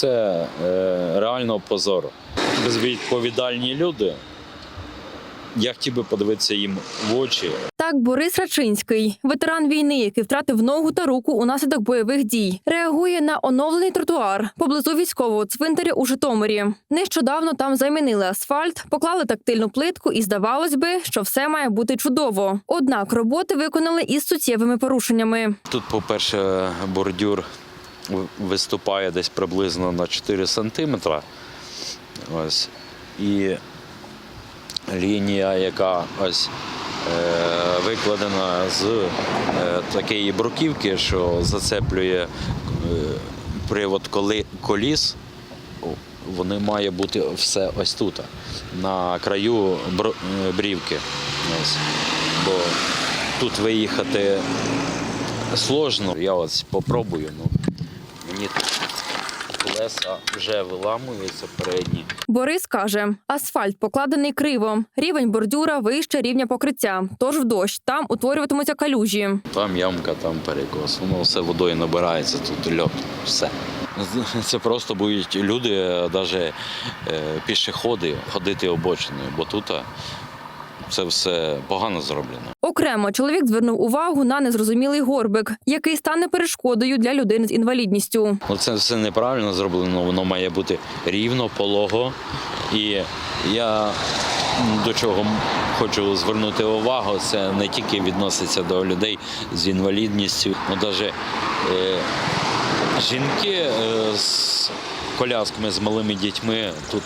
Це е, реально позор. Безвідповідальні люди. Я хотів би подивитися їм в очі. Так, Борис Рачинський, ветеран війни, який втратив ногу та руку унаслідок бойових дій, реагує на оновлений тротуар поблизу військового цвинтаря у Житомирі. Нещодавно там замінили асфальт, поклали тактильну плитку, і здавалось би, що все має бути чудово. Однак роботи виконали із суттєвими порушеннями. Тут, по-перше, бордюр в- виступає десь приблизно на 4 сантиметра. Ось. І лінія, яка ось е, викладена з е, такої бруківки, що зацеплює е, привод коліс, вони має бути все ось тут, на краю брівки. Ось. Бо тут виїхати сложно. Я ось попробую. Ну, тут колеса вже виламуються передні. Борис каже, асфальт покладений криво, рівень бордюра вище рівня покриття. Тож в дощ там утворюватимуться калюжі. Там ямка, там перекос. Воно все водою набирається, тут льот, все. Це просто будуть люди, навіть пішоходи, ходити обочиною, бо тут це все погано зроблено. Окремо чоловік звернув увагу на незрозумілий горбик, який стане перешкодою для людини з інвалідністю. Ну, це все неправильно зроблено, воно має бути рівно, полого. І я до чого хочу звернути увагу, це не тільки відноситься до людей з інвалідністю, ну навіть е, жінки е, з колясками, з малими дітьми тут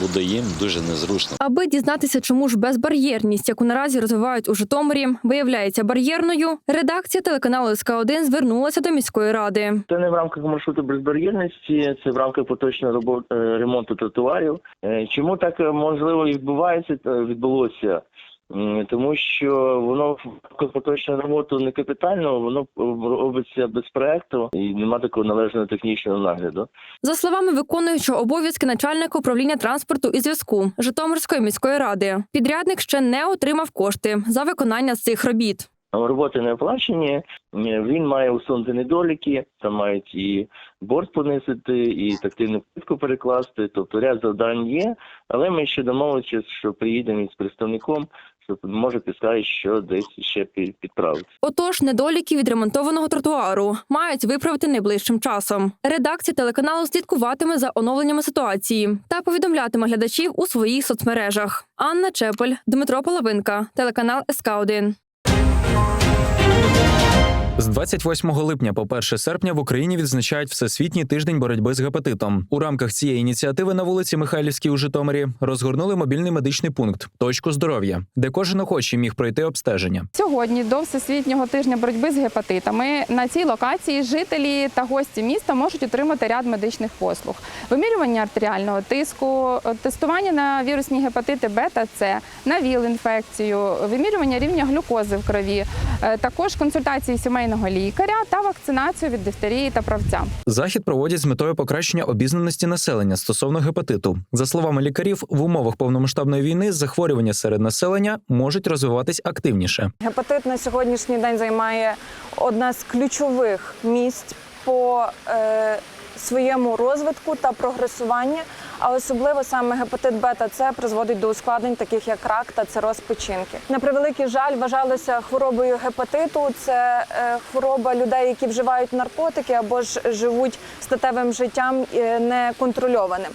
буде їм дуже незручно. Аби дізнатися, чому ж безбар'єрність, яку наразі розвивають у Житомирі, виявляється бар'єрною. Редакція телеканалу СК 1 звернулася до міської ради. Це не в рамках маршруту безбар'єрності, це в рамках поточного е, ремонту тротуарів. Е, Чому так можливо можливо відбувається відбулося? Тому що воно в роботу не капітального, воно робиться без проекту і немає такого належного технічного нагляду. За словами виконуючого обов'язки начальника управління транспорту і зв'язку Житомирської міської ради, підрядник ще не отримав кошти за виконання цих робіт. Роботи не оплачені, він має усунути недоліки, там мають і борт понизити, і тактильну плитку перекласти. Тобто ряд завдань є, але ми ще домовилися, що приїдемо із представником, може підказати, що десь ще пі- підправити. Отож, недоліки відремонтованого тротуару мають виправити найближчим часом. Редакція телеканалу слідкуватиме за оновленнями ситуації та повідомлятиме глядачів у своїх соцмережах. Анна Чепель, Дмитро Половинка, телеканал СК 1 З 28 липня по 1 серпня в Україні відзначають Всесвітній тиждень боротьби з гепатитом. У рамках цієї ініціативи на вулиці Михайлівській у Житомирі розгорнули мобільний медичний пункт точку здоров'я, де кожен охочий міг пройти обстеження. Сьогодні до всесвітнього тижня боротьби з гепатитами на цій локації жителі та гості міста можуть отримати ряд медичних послуг: вимірювання артеріального тиску, тестування на вірусні гепатити Б та С, на ВІЛ-інфекцію, вимірювання рівня глюкози в крові, е, також консультації сімейного лікаря та вакцинацію від дифтерії та правця. Захід проводять з метою покращення обізнаності населення стосовно гепатиту. За словами лікарів, в умовах повномасштабної війни захворювання серед населення можуть розвиватись активніше. Гепатит на сьогоднішній день займає одне з ключових місць по е, своєму розвитку та прогресуванні, а особливо саме гепатит бета С призводить до ускладнень, таких як рак та цироз печінки. На превеликий жаль, вважалося хворобою гепатиту. Це е, хвороба людей, які вживають наркотики або ж живуть статевим життям е, неконтрольованим.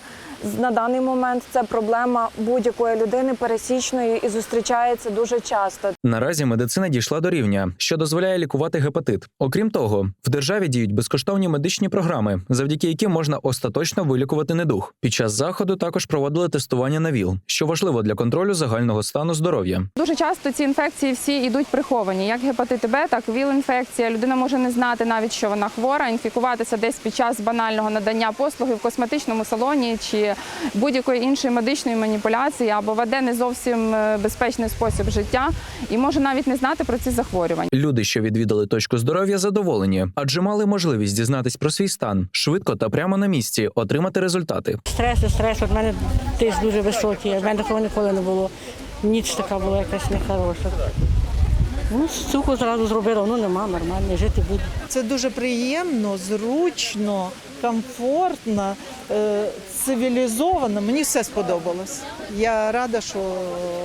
На даний момент це проблема будь-якої людини пересічної і зустрічається дуже часто. Наразі медицина дійшла до рівня, що дозволяє лікувати гепатит. Окрім того, в державі діють безкоштовні медичні програми, завдяки яким можна остаточно вилікувати недуг. Під час заходу також проводили тестування на ВІЛ, що важливо для контролю загального стану здоров'я. Дуже часто ці інфекції всі йдуть приховані, як гепатит Б, так і ВІЛ-інфекція. Людина може не знати навіть, що вона хвора, інфікуватися десь під час банального надання послуги в косметичному салоні чи будь-якої іншої медичної маніпуляції або веде не зовсім е, безпечний спосіб життя і може навіть не знати про ці захворювання. Люди, що відвідали точку здоров'я, задоволені, адже мали можливість дізнатись про свій стан швидко та прямо на місці отримати результати. Стрес, стрес. От в мене тиск дуже високий, в мене такого ніколи не було. Ніч така була якась нехороша. Ну, цукру зразу зробила, ну нема, нормально, жити буде. Це дуже приємно, зручно. комфортно, е, цивілізовано. Мені все сподобалось. Я рада, що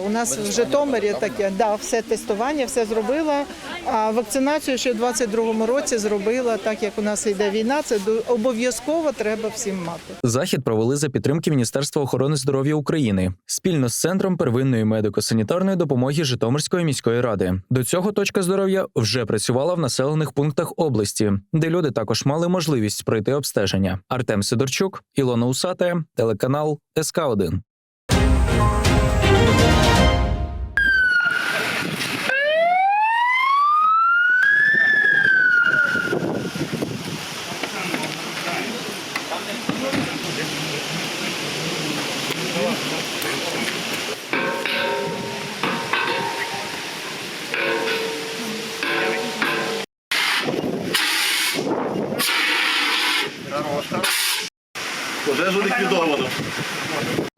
у нас в Житомирі таке. Да, все тестування, все зробила. А вакцинацію ще в 22-му році зробила, так як у нас йде війна. Це обов'язково треба всім мати. Захід провели за підтримки Міністерства охорони здоров'я України спільно з центром первинної медико-санітарної допомоги Житомирської міської ради. До цього точка здоров'я вже працювала в населених пунктах області, де люди також мали можливість пройти обстеження. Артем Сидорчук, Ілона Усате, телеканал СК 1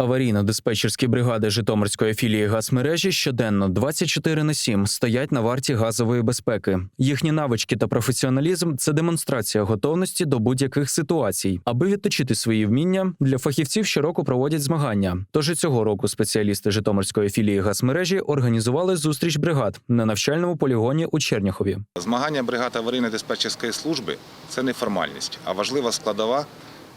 Аварійно-диспетчерські бригади Житомирської філії газмережі щоденно 24 на 7 стоять на варті газової безпеки. Їхні навички та професіоналізм це демонстрація готовності до будь-яких ситуацій. Аби відточити свої вміння, для фахівців щороку проводять змагання. Тож і цього року спеціалісти Житомирської філії газмережі організували зустріч бригад на навчальному полігоні у Черняхові. Змагання бригад аварійно-диспетчерської служби це не формальність, а важлива складова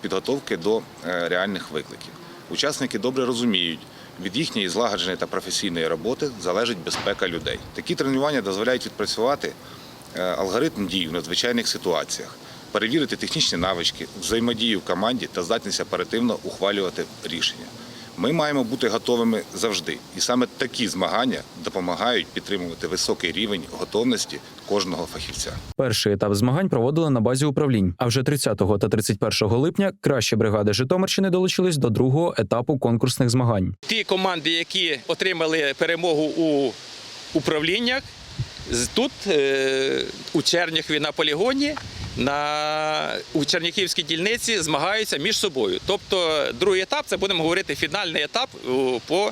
підготовки до е, реальних викликів. Учасники добре розуміють, від їхньої злагодженої та професійної роботи залежить безпека людей. Такі тренування дозволяють відпрацювати е, алгоритм дій в надзвичайних ситуаціях, перевірити технічні навички, взаємодію в команді та здатність оперативно ухвалювати рішення. Ми маємо бути готовими завжди, і саме такі змагання допомагають підтримувати високий рівень готовності кожного фахівця. Перший етап змагань проводили на базі управлінь. А вже 30 та 31 липня кращі бригади Житомирщини долучились до другого етапу конкурсних змагань. ті команди, які отримали перемогу у управліннях, з- тут е, у чернях на полігоні. На у Чернігівській дільниці змагаються між собою. Тобто, другий етап це будемо говорити фінальний етап по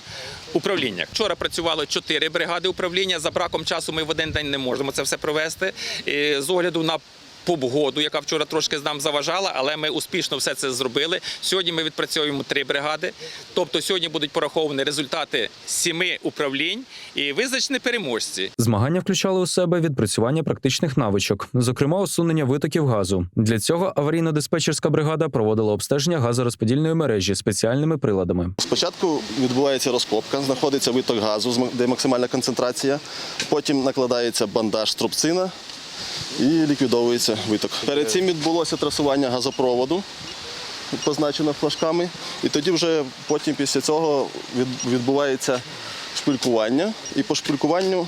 управліннях. Вчора працювало чотири бригади управління. За браком часу ми в один день не можемо це все провести. І з огляду на погоду, яка вчора трошки нам заважала, але ми успішно все це зробили. Сьогодні ми відпрацьовуємо три бригади. Тобто сьогодні будуть пораховані результати сіми управлінь і визначені переможці. Змагання включали у себе відпрацювання практичних навичок, зокрема усунення витоків газу. Для цього аварійно-диспетчерська бригада проводила обстеження газорозподільної мережі спеціальними приладами. Спочатку відбувається розкопка, знаходиться виток газу, з ма- де максимальна концентрація. Потім накладається бандаж струбцина і ліквідовується виток. Перед цим відбулося трасування газопроводу, позначено флажками. І тоді вже потім після цього відбувається шпилькування. І по шпилькуванню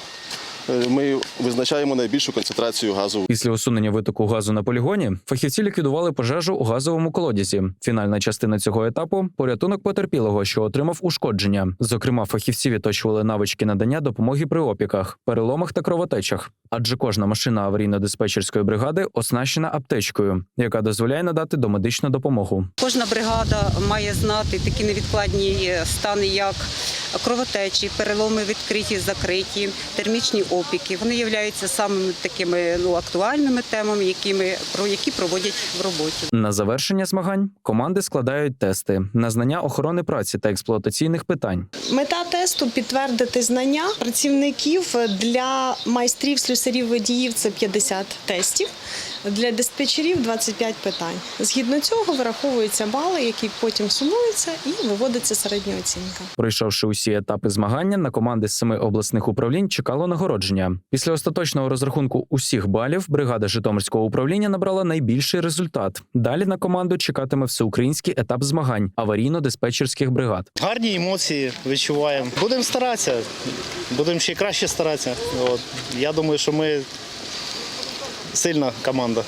ми визначаємо найбільшу концентрацію газу Після усунення витоку газу на полігоні фахівці ліквідували пожежу у газовому колодязі. Фінальна частина цього етапу порятунок потерпілого, що отримав ушкодження. Зокрема, фахівці відточували навички надання допомоги при опіках, переломах та кровотечах. Адже кожна машина аварійно-диспетчерської бригади оснащена аптечкою, яка дозволяє надати домедичну допомогу. Кожна бригада має знати такі невідкладні е, стани, як кровотечі, переломи відкриті, закриті, термічні опіки. Вони являються самими такими ну актуальними темами, якими про які проводять в роботі. На завершення змагань команди складають тести на знання охорони праці та експлуатаційних питань. Мета тесту підтвердити знання працівників для майстрів, слюсарів, водіїв це 50 тестів. Для диспетчерів 25 питань. Згідно цього вираховуються бали, які потім сумуються і виводиться середня оцінка. Пройшовши усі етапи змагання, на команди з семи обласних управлінь чекало нагородження. Після остаточного розрахунку усіх балів бригада Житомирського управління набрала найбільший результат. Далі на команду чекатиме всеукраїнський етап змагань аварійно-диспетчерських бригад. Гарні емоції відчуваємо. Будемо старатися, будемо ще краще старатися. От. Я думаю, що ми сильна команда.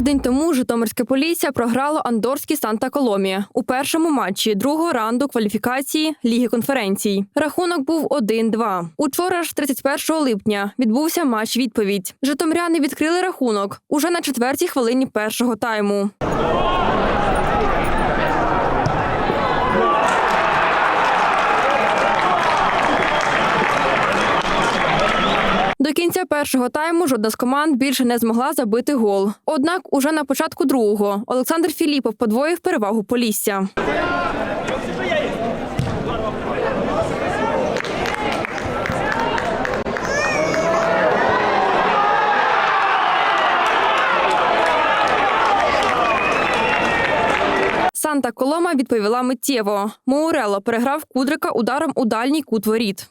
Тиждень тому Житомирське Полісся програло Андорський Санта Коломія у першому матчі другого раунду кваліфікації Ліги конференцій. Рахунок був 1-2. Учора ж, 31 липня, відбувся матч відповідь. Житомиряни відкрили рахунок уже на четвертій хвилині першого тайму. До кінця першого тайму жодна з команд більше не змогла забити гол. Однак, уже на початку другого Олександр Філіпов подвоїв перевагу Полісся. Санта Колома відповіла миттєво. Моурело переграв Кудрика ударом у дальній кут воріт.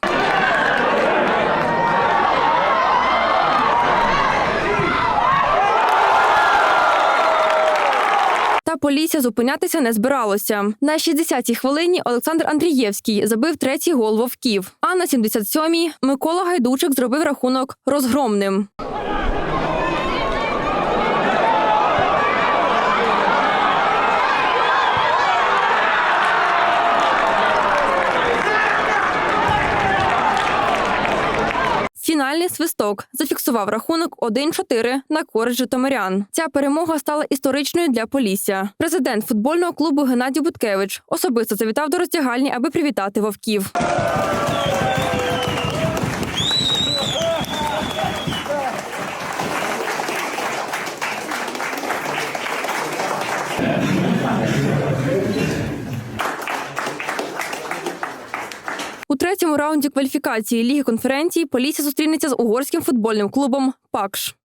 Полісся зупинятися не збиралося. На 60-й хвилині Олександр Андрієвський забив третій гол вовків. А на 77-й Микола Гайдучик зробив рахунок розгромним. Фінальний свисток зафіксував рахунок 1-4 на користь Житомирян. Ця перемога стала історичною для Полісся. Президент футбольного клубу Геннадій Буткевич особисто завітав до роздягальні, аби привітати вовків. У третьому раунді кваліфікації Ліги конференції Полісся зустрінеться з угорським футбольним клубом Пакш.